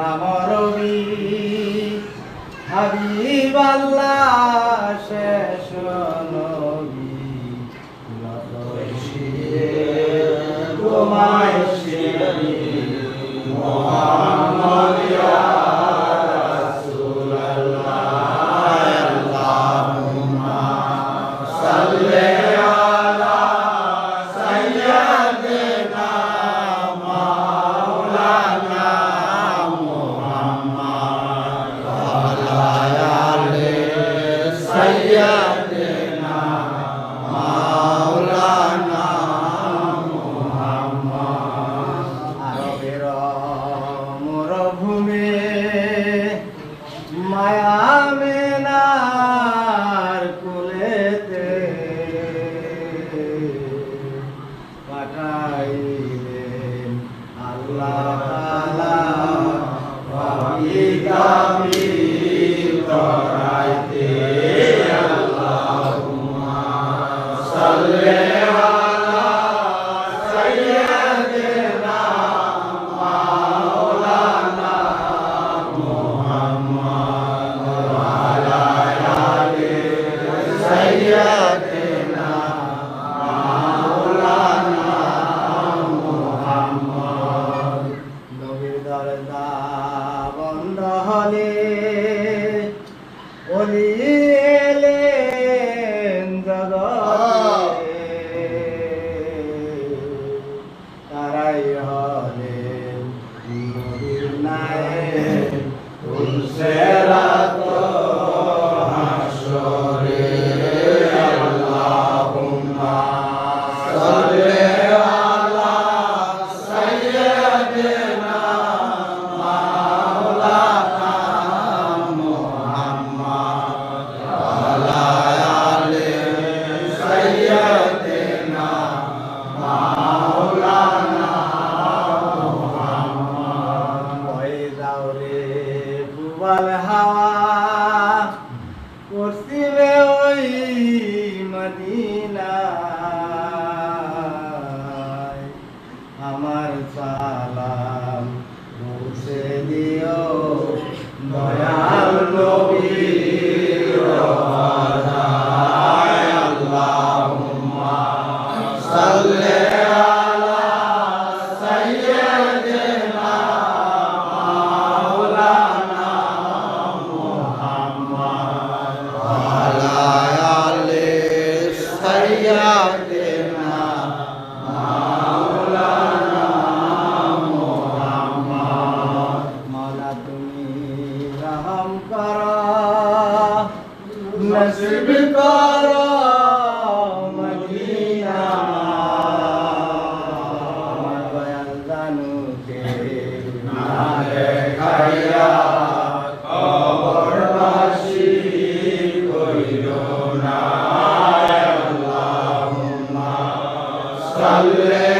মামরবি হাবিবাল্লাহ শেষ নবী তোমায় বলি এলেন জগতে। তারাই হলেন নবীর নায়েক পশ্চিমে ওই মদিনা Alleluia.